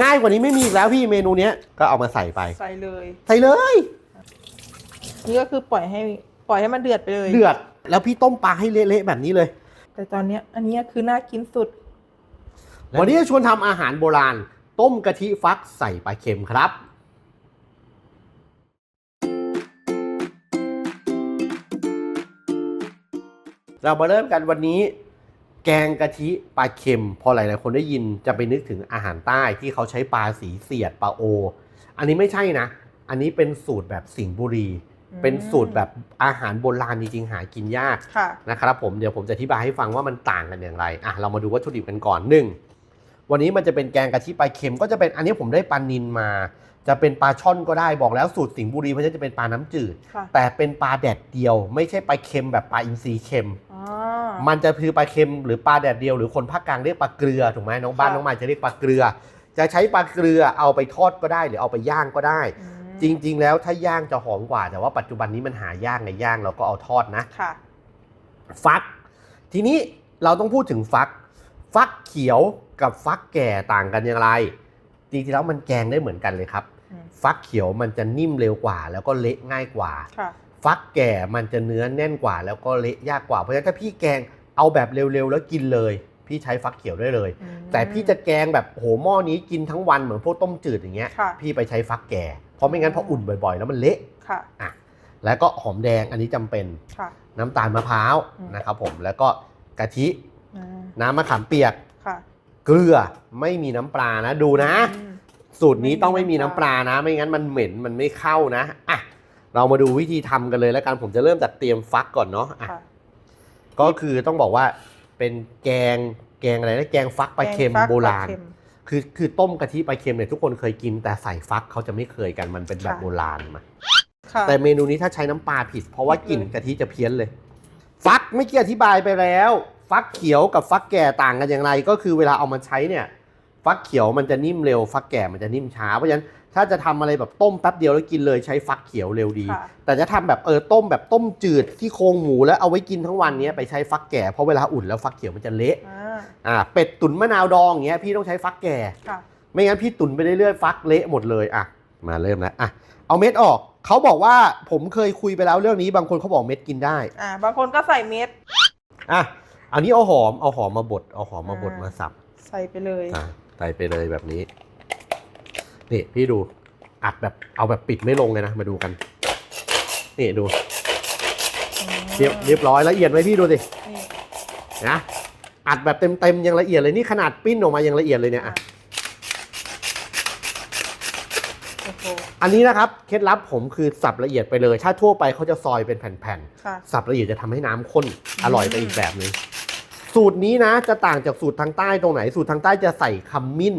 ง่ายกว่านี้ไม่มีอีกแล้วพี่เมนูเนี้ยก็เอามาใส่ไป ใส่เลยใส่เลย นี่ก็คือปล่อยให้ปล่อยให้มันเดือดไปเลย เดือด แล้วพี่ต้มปลาให้เละๆแบบนี้เลย แต่ตอนเนี้ยอันเนี้ยคือน่ากินสุด วันนี้จะชวนทำอาหารโบราณ ต้มกะทิฟักใส่ปลาเค็มครับ เรามาเริ่มกันวันนี้ แกงกะทิปลาเค็ม พอหลายๆคนได้ยินจะไปนึกถึงอาหารใต้ที่เขาใช้ปลาสีเสียดปลาโอ อันนี้ไม่ใช่นะ อันนี้เป็นสูตรแบบสิงห์บุรีอืมเป็นสูตรแบบอาหารโบราณจริงๆหากินยากค่ะนะครับผมเดี๋ยวผมจะอธิบายให้ฟังว่ามันต่างกันอย่างไรอะเรามาดูวัตถุดิบกันก่อนหนึ่งวันนี้มันจะเป็นแกงกะทิปลาเค็มก็จะเป็นอันนี้ผมได้ปลานินมา จะเป็นปลาช่อนก็ได้บอกแล้วสูตรสิงห์บุรีมันจะเป็นปลาน้ำจืด ค่ะแต่เป็นปลาแดดเดียว ไม่ใช่ปลาเค็มแบบปลาอินทรีเค็ม อ๋อ มันจะคือปลาเค็มหรือปลาแดดเดียว หรือคนภาคกลางเรียกปลาเกลือถูกไหมน้องบ้านค่ะ น้องมายจะเรียกปลาเกลือ จะใช้ปลาเกลือเอาไปทอดก็ได้ หรือเอาไปย่างก็ได้ อืมจริง ๆ แล้วถ้าย่างจะหอมกว่า แต่ว่าปัจจุบันนี้มันหายากไงย่างเราก็เอาทอดนะ ค่ะ ฟัก ทีนี้เราต้องพูดถึงฟัก ฟักเขียวกับฟักแก่ต่างกันอย่างไร จริงๆแล้วมันแกงได้เหมือนกันเลยครับอืมฟักเขียวมันจะนิ่มเร็วกว่า แล้วก็เละง่ายกว่าค่ะฟักแก่มันจะเนื้อแน่นกว่า แล้วก็เละยากกว่า เพราะฉะนั้นถ้าพี่แกงเอาแบบเร็วๆแล้วกินเลย พี่ใช้ฟักเขียวได้เลยอืมแต่พี่จะแกงแบบโหหม้อนี้กินทั้งวันเหมือนพวกต้มจืดอย่างเงี้ยค่ะพี่ไปใช้ฟักแก่ เพราะไม่งั้นพออุ่นบ่อยๆ แล้วมันเละค่ะอะแล้วก็หอมแดงอันนี้จำเป็นค่ะน้ำตาลมะพร้าวอืมนะครับผมแล้วก็กะทิอ่าน้ำมะขามเปียกค่ะ เกลือไม่มีน้ำปลานะดูนะอืมสูตรนี้ต้องไม่มีไม่มีน้ำน้ำปปลาลานะ ไม่งั้นมันเหม็นมันไม่เข้านะอะเรามาดูวิธีทำกันเลยแล้วกันผมจะเริ่มจากเตรียมฟักก่อนเนาะอะค่ะ ก็คือต้องบอกว่าเป็นแกงแกงอะไรนะแกงฟักปลาเค็มแกงฟักโบราณ ปลเค็ม คือคือต้มกะทิปลาเค็มเนี่ยทุกคนเคยกินแต่ใส่ฟักเขาจะไม่เคยกันมันเป็นแบบค่ะ โบราณมา ค่ะ แต่เมนูนี้ถ้าใช้น้ำปลาผิด เพราะว่าผิดเลยกลิ่นกะทิจะเพี้ยนเลย ฟักไม่เกี่อธิบายไปแล้ว ฟักเขียวกับฟักแก่ต่างกันอย่างไรก็คือเวลาเอามาใช้เนี่ยฟักเขียวมันจะนิ่มเร็ว ฟักแก่มันจะนิ่มช้าเพราะฉะนั้นถ้าจะทำอะไรแบบต้มแป๊บเดียวแล้วกินเลยใช้ฟักเขียวเร็วดีค่ะแต่จะทำแบบเออต้มแบบต้มจืดที่โครงหมูแล้วเอาไว้กินทั้งวันเนี้ยไปใช้ฟักแก่เพราะเวลาอุ่นแล้วฟักเขียวมันจะเละอ่าอ่าเป็ดตุ๋นมะนาวดองอย่างเงี้ยพี่ต้องใช้ฟักแก่ค่ะไม่งั้นพี่ตุนไปเรื่อยๆฟักเละหมดเลยอะมาเริ่มแล้วอะเอาเม็ดออกเขาบอกว่าผมเคยคุยไปแล้วเรื่องนี้บางคนเขาบอกเม็ดกินได้อ่าบางคนก็ใส่เม็ดอะ อันนี้เอาหอมเอาหอมมาบดเอาหอมมาบดอ่ามมาสับใส่ไปเลยอะใส่ไปเลยแบบนี้ นี่พี่ดูอัดแบบเอาแบบปิดไม่ลงเลยนะมาดูกัน นี่ดูเรียบเรียบร้อยละเอียดไหมพี่ดูสินี่นะอัดแบบเต็มๆยังละเอียดเลยนี่ขนาดปิ้นออกมายังละเอียดเลยเนี่ยอะโอ้โห อันนี้นะครับเคล็ดลับผมคือสับละเอียดไปเลย ถ้าทั่วไปเขาจะซอยเป็นแผ่นค่ะ ๆสับละเอียดจะทำให้น้ำข้นอร่อยไปอีกแบบหนึง สูตรนี้นะจะต่างจากสูตรทางใต้ตรงไหน สูตรทางใต้จะใส่ขมิ้น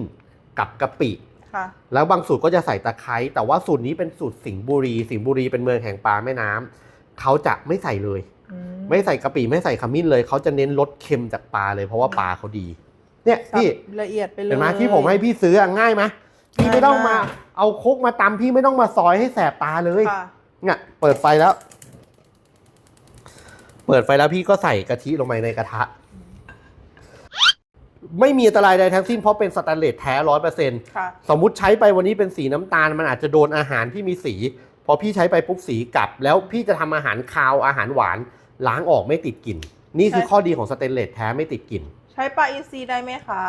กับกะปิ ค่ะ แล้วบางสูตรก็จะใส่ตะไคร้แต่ว่าสูตรนี้เป็นสูตรสิงห์บุรี สิงห์บุรีเป็นเมืองแห่งปลาแม่น้ำเขาจะไม่ใส่เลย อืไม่ใส่กะปิไม่ใส่ขมิ้นเลย เขาจะเน้นรสเค็มจากปลาเลยเพราะว่าปลาเขาดี เนี่ยสับพี่ละเอียดไปเลย เห็นไหมที่ผมให้พี่ซื้ออะง่ายไหมพี่ไม่ต้องมา ง่ายมาก เอาครกมาตำพี่ไม่ต้องมาซอยให้แสบตาเลยค่ะเนี่ยเปิดไฟแล้ว เปิดไฟแล้วพี่ก็ใส่กะทิลงไปในกระทะ ไม่มีอันตรายใดทั้งสิ้นเพราะเป็นสแตนเลสแท้ร้อยเปอร์เซ็นต์ค่ะ สมมุติใช้ไปวันนี้เป็นสีน้ำตาล มันอาจจะโดนอาหารที่มีสี พอพี่ใช้ไปปุ๊บสีกลับ แล้วพี่จะทำอาหารคาวอาหารหวานล้างออกไม่ติดกลิ่น นี่คือใช่ ข้อดีของสแตนเลสแท้ไม่ติดกลิ่น ใช้ปลาอินทรีได้ไหมคะ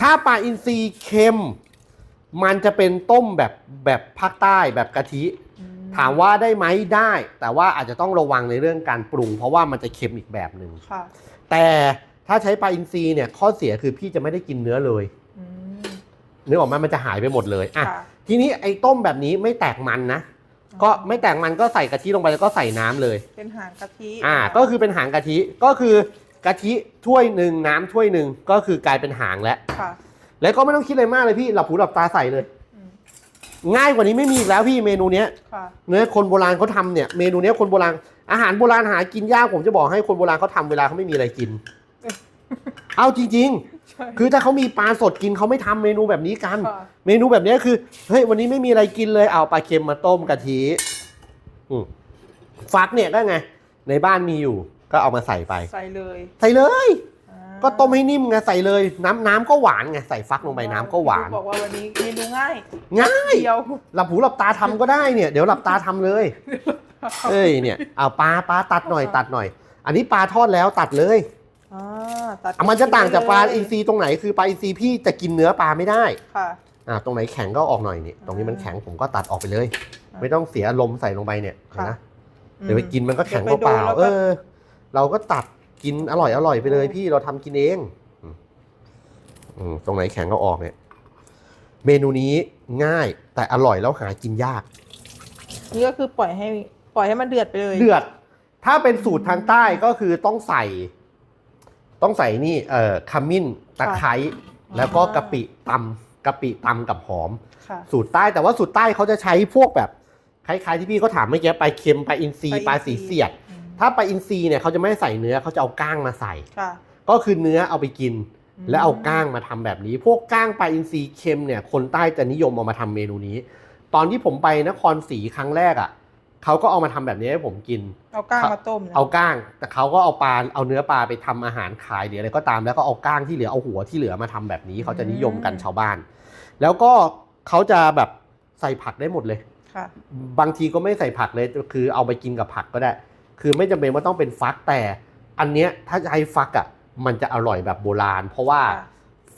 ถ้าปลาอินทรีเค็ม มันจะเป็นต้มแบบแบบภาคใต้แบบกะทิอืถามว่าได้ไหมได้ แต่ว่าอาจจะต้องระวังในเรื่องการปรุง เพราะว่ามันจะเค็มอีกแบบหนึ่ง ค่ะ แต่ ถ้าใช้ปลาอินทรีเนี่ยข้อเสียคือพี่จะไม่ได้กินเนื้อเลยอืมเนื้อออกมามันจะหายไปหมดเลยอะค่ะทีนี้ไอ้ต้มแบบนี้ไม่แตกมันนะก็ไม่แตกมันก็ใส่กะทิลงไปแล้วก็ใส่น้ำเลย เป็นหางกะทิอ่าก็คือเป็นหางกะทิก็คือกะทิถ้วยหนึ่งน้ำถ้วยหนึ่งก็คือกลายเป็นหางแล้ว ค่ะแล้วก็ไม่ต้องคิดอะไรมากเลยพี่หลับหูหลับตาใส่เลย อืมง่ายกว่านี้ไม่มีอีกแล้วพี่เมนูเนี้ยค่ะเนื้อคนโบราณเขาทำเนี่ยเมนูเนี้ยคนโบราณอาหารโบราณหากินยากผมจะบอกให้คนโบราณเขาทำเวลาเขาไม่มีอะไรกิน เอาจริง ใช่ ๆ คือถ้าเขามีปลาสดกินเขาไม่ทำเมนูแบบนี้กัน ค่ะ เมนูแบบเนี้ยคือเฮ้ยวันนี้ไม่มีอะไรกินเลยเอาปลาเค็มมาต้มกะทิอืมฟักเนี่ยก็ไง ในบ้านมีอยู่ ก็เอามาใส่ไป ใส่เลยใส่เลย อ่าก็ต้มให้นิ่มไงใส่เลย น้ำน้ำก็หวานไงใส่ฟักลงไปน้ำก็หวาน บอกว่าวันนี้เมนูง่ายง่าย เดียวหลับหูหลับตาทำก็ได้เนี่ย เดี๋ยวหลับตาทำเลย เอ้ยเนี่ยเอาปลาปลาตัดหน่อยตัดหน่อย อันนี้ปลาทอดแล้วตัดเลย อ่าตัดอะมันจะต่างจากปลาเลยอินทรีตรงไหนคือปลาอินทรีพี่จะกินเนื้อปลาไม่ได้ค่ะ อ่าตรงไหนแข็งก็ออกหน่อยนี่ตรงนี้มันแข็งผมก็ตัดออกไปเลย อ่าไม่ต้องเสียลมใส่ลงไปเนี่ยเห็นค่ะนะเดี๋ยวไปกินมันก็แข็งเดี๋ยวไปเปล่าดูแล้วๆก็เออ เราก็ตัดกินอร่อยอร่อยไปเลยพี่เราทำกินเองอืมอืมตรงไหนแข็งก็ออกเนี่ย เมนูนี้ง่ายแต่อร่อยแล้วหากินยาก นี่ก็คือปล่อยให้ปล่อยให้มันเดือดไปเลย เดือด ถ้าเป็นสูตรทางใต้ก็คือต้องใส่ ต้องใส่นี่เอ่อขมิ้นตะไคร้แล้วก็กะปิตำกะปิตำกับหอม ค่ะ สูตรใต้แต่ว่าสูตรใต้เขาจะใช้พวกแบบคล้ายๆที่พี่เขาถามเมื่อกี้ปลาเค็มปลาอินทรีปปลาลาอินทรีสีเสียด อืมถ้าปลาอินทรีเนี่ยเขาจะไม่ใส่เนื้อเขาจะเอาก้างมาใส่ ค่ะ ก็คือเนื้อเอาไปกินมแล้วเอาก้างมาทำแบบนี้ พวกก้างปลาอินทรีเค็มเนี่ยคนใต้จะนิยมเอามาทำเมนูนี้ ตอนที่ผมไปนครศรีครั้งแรกอะ เขาก็เอามาทำแบบนี้ให้ผมกิน เอาก้างมาต้มนะเอาก้าง แต่เขาก็เอาปลาเอาเนื้อปลาไปทำอาหารขายหรืออะไรก็ตามแล้วก็เอาก้างที่เหลือเอาหัวที่เหลือมาทำแบบนี้เขาจะนิยมกันชาวบ้าน แล้วก็เขาจะแบบใส่ผักได้หมดเลยค่ะบางทีก็ไม่ใส่ผักเลยคือเอาไปกินกับผักก็ได้ คือไม่จำเป็นว่าต้องเป็นฟักแต่อันเนี้ยถ้าจะให้ฟักอะมันจะอร่อยแบบโบราณ เพราะว่าค่ะ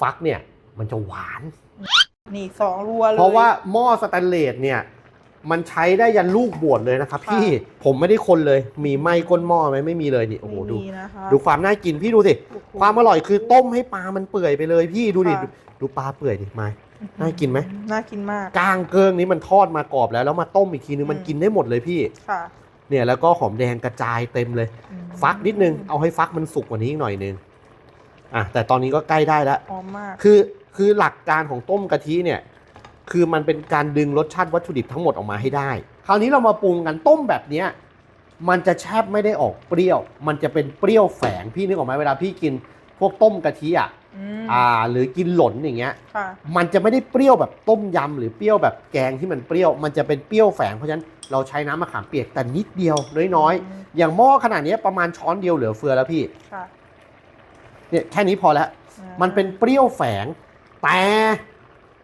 ฟักเนี่ยมันจะหวานนี่สองรัวเลยเพราะว่าหม้อสแตนเลสเนี่ย มันใช้ได้ยันลูกบวชเลยนะครับค่ะพี่ผมไม่ได้คนเลย มีไหมก้นหม้อไหมไม่มีเลยนี่โอ้โหไม่ดูมีนะคะดูความน่ากินพี่ดูสิโอ้โหความอร่อยคือต้มให้ปลามันเปื่อยไปเลยพี่ดูดิค่ะดูดูปลาเปื่อยดิไม้น่ากินไหมน่ากินมากกลางเกิงนี้มันทอดมากรอบแล้วแล้วมาต้มอีกทีนึงมันอืมกินได้หมดเลยพี่ค่ะเนี่ยแล้วก็หอมแดงกระจายเต็มเลยอืมฟักนิดนึงเอาให้ฟักมันสุกกว่านี้อีกหน่อยนึงอะแต่ตอนนี้ก็ใกล้ได้แล้วหอมมากคือคือหลักการของต้มกะทิเนี่ย คือมันเป็นการดึงรสชาติวัตถุดิบทั้งหมดออกมาให้ได้ คราวนี้เรามาปรุงกันต้มแบบเนี้ยมันจะแทบไม่ได้ออกเปรี้ยว มันจะเป็นเปรี้ยวแฝงพี่นึกออกไหมเวลาพี่กินพวกต้มกะทิอะอืมอ่า หรือกินหล่นอย่างเงี้ยค่ะมันจะไม่ได้เปรี้ยวแบบต้มยำหรือเปรี้ยวแบบแกงที่มันเปรี้ยว มันจะเป็นเปรี้ยวแฝงเพราะฉะนั้นเราใช้น้ำมะขามเปียกแต่นิดเดียวน้อยๆอืมอย่างหม้อขนาดนี้ประมาณช้อนเดียวเหลือเฟือแล้วพี่ค่ะเนี่ยแค่นี้พอแล้วอ่ามันเป็นเปรี้ยวแฝงแต่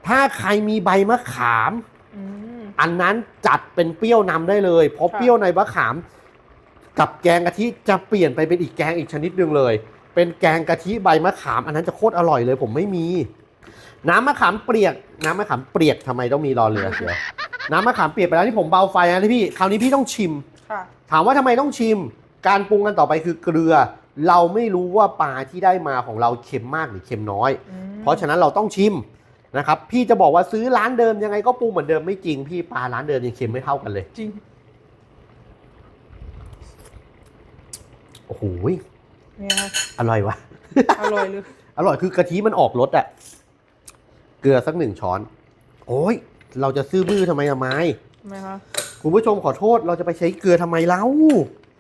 ถ้าใครมีใบมะขาม อืม อันนั้นจัดเป็นเปรี้ยวนำได้เลย เพราะค่ะ เปรี้ยวในมะขาม กับแกงกะทิจะเปลี่ยนไปเป็นอีกแกงอีกชนิดหนึ่งเลย เป็นแกงกะทิใบมะขาม อันนั้นจะโคตรอร่อยเลย ผมไม่มี น้ำมะขามเปียก น้ำมะขามเปียกทำไมต้องมีรอเรือเดียวน้ำมะขามเปียกไปแล้วที่ผมเบาไฟนะพี่คราวนี้พี่ต้องชิม ค่ะ ถามว่าทำไมต้องชิม การปรุงกันต่อไปคือเกลือ เราไม่รู้ว่าปลาที่ได้มาของเราเค็มมากหรือเค็มน้อย อืมเพราะฉะนั้นเราต้องชิม นะครับพี่จะบอกว่าซื้อร้านเดิมยังไงก็ปรุงเหมือนเดิมไม่จริงพี่ปลาร้านเดิมยังเค็มไม่เท่ากันเลย จริง โอ้โหเนี่ยค่ะอร่อยวะอร่อยเลยอร่อยคือกะทิมันออกรสอะเกลือสักหนึ่งช้อน โอ้ย เราจะซื้อบื้อทำไมอะไม้ทำไมคะคุณผู้ชมขอโทษเราจะไปใช้เกลือทำไมเล่า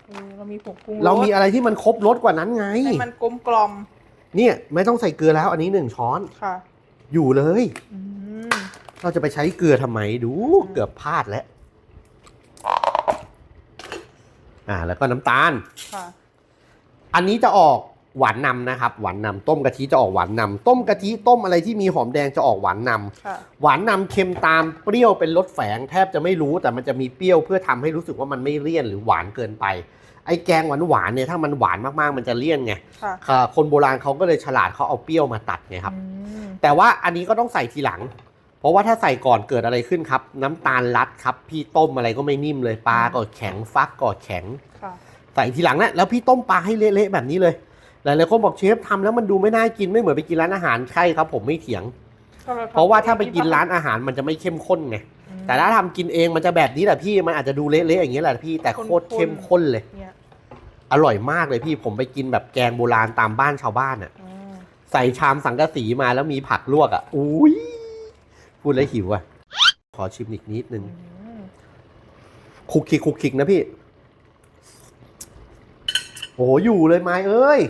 เออเรามีผงปรุงเรามีสอะไรที่มันครบรสกว่านั้นไงให้มันกลมกล่อมเนี่ย ไม่ต้องใส่เกลือแล้วอันนี้หนึ่งช้อนค่ะ อยู่เลย อืมเราจะไปใช้เกลือทำไมดู เกือบพลาดแล้ว อ่า แล้วก็น้ำตาล ค่ะอันนี้จะออกหวานนำนะครับ หวานนำต้มกะทิจะออกหวานนำต้มกะทิต้มอะไรที่มีหอมแดงจะออกหวานนำค่ะหวานนำเค็มตามเปรี้ยวเป็นรสแฝง แทบจะไม่รู้แต่มันจะมีเปรี้ยวเพื่อทำให้รู้สึกว่ามันไม่เลี่ยนหรือหวานเกินไป ไอ้แกงหวานหวานๆเนี่ยถ้ามันหวานมากๆมันจะเลี่ยนไงค่ะค่ะคนโบราณเขาก็เลยฉลาดเขาเอาเปรี้ยวมาตัดไงครับอืมแต่ว่าอันนี้ก็ต้องใส่ทีหลัง เพราะว่าถ้าใส่ก่อนเกิดอะไรขึ้นครับ น้ำตาลรัดครับ พี่ต้มอะไรก็ไม่นิ่มเลยปลาก็แข็งฟักก็แข็งค่ะใส่ทีหลังนะแล้วพี่ต้มปลาให้เละๆแบบนี้เลยหลายๆคนบอกเชฟทำแล้วมันดูไม่น่ากินไม่เหมือนไปกินร้านอาหารใช่ครับ ผมไม่เถียง เพราะว่าถ้าไปกินร้านอาหารมันจะไม่เข้มข้นไงอืม แต่ถ้าทำกินเองมันจะแบบนี้แหละพี่มันอาจจะดูเละๆอย่างนี้ยแหละพี่แต่โคตรเข้มข้นเลย เนี่ยอร่อยมากเลยพี่ผมไปกินแบบแกงโบราณตามบ้านชาวบ้านอะ อืมใส่ชามสังกะสีมาแล้วมีผักลวกอะอุ้ยพูดแล้วหิวอะ ขอชิมอีกนิดนึง อืมคุกคิกคุกคิกนะพี่ โอ้อยู่เลยไม้เอ้ย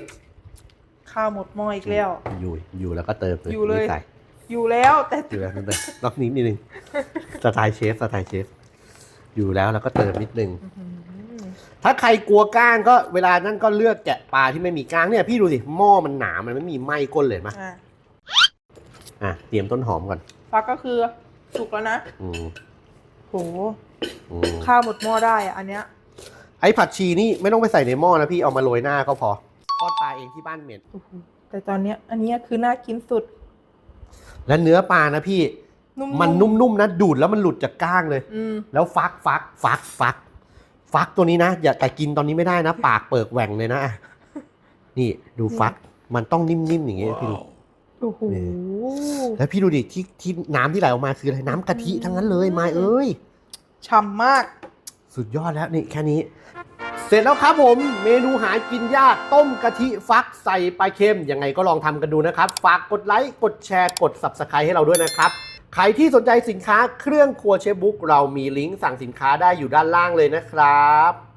ข้าวหมดหม้ออีกแล้ว อยู่อยู่แล้วก็เติมอยู่เลย นี่ใส่อยู่แล้วแต่ อยู่แล้วนั่นเลยนอกนิดนิดนึง สไตล์เชฟสไตล์เชฟ อยู่แล้วแล้วก็เติมนิดนึงอื้อหือถ้าใครกลัวก้างก็เวลานั้นก็เลือกแกะปลาที่ไม่มีก้างเนี่ย พี่ดูสิหม้อมันหนามันไม่มีไหม้ก้นเลยเห็นไหมอะอะเตรียมต้นหอมก่อนฟักก็คือสุกแล้วนะอืมโหอืมข้าวหมดหม้อได้อะอันเนี้ยไอ้ผักชีนี่ไม่ต้องไปใส่ในหม้อนะพี่เอามาโรยหน้าก็พอทอดปลาเองที่บ้านเหม็น โอ้โหแต่ตอนเนี้ย อันเนี้ยคือน่ากินสุด และเนื้อปลานะพี่ นุ่มๆ มันนุ่มๆนะดูดแล้วมันหลุดจากก้างเลย อืมแล้วฟักฟักฟักฟัก ฟักตัวนี้นะอย่าแต่กินตอนนี้ไม่ได้นะ ปากเปิกแหว่งเลยนะนี่ดูฟักมันต้องนิ่มๆอย่างเงี้ยพี่ดู โอ้โห นี่ แล้วพี่ดูดิที่ที่น้ำที่ไหลออกมาคืออะไรน้ำกะทิทั้งนั้นเลยไม้เอ้ย ฉ่ำมาก สุดยอดแล้วนี่แค่นี้ เสร็จแล้วครับผมเมนูหากินยากต้มกะทิฟักใส่ปลาเค็มยังไงก็ลองทำกันดูนะครับ ฝากกดไลค์ กดแชร์กด Subscribe ให้เราด้วยนะครับ ใครที่สนใจสินค้าเครื่องครัวเชฟบุ๊กเรามีลิงก์สั่งสินค้าได้อยู่ด้านล่างเลยนะครับ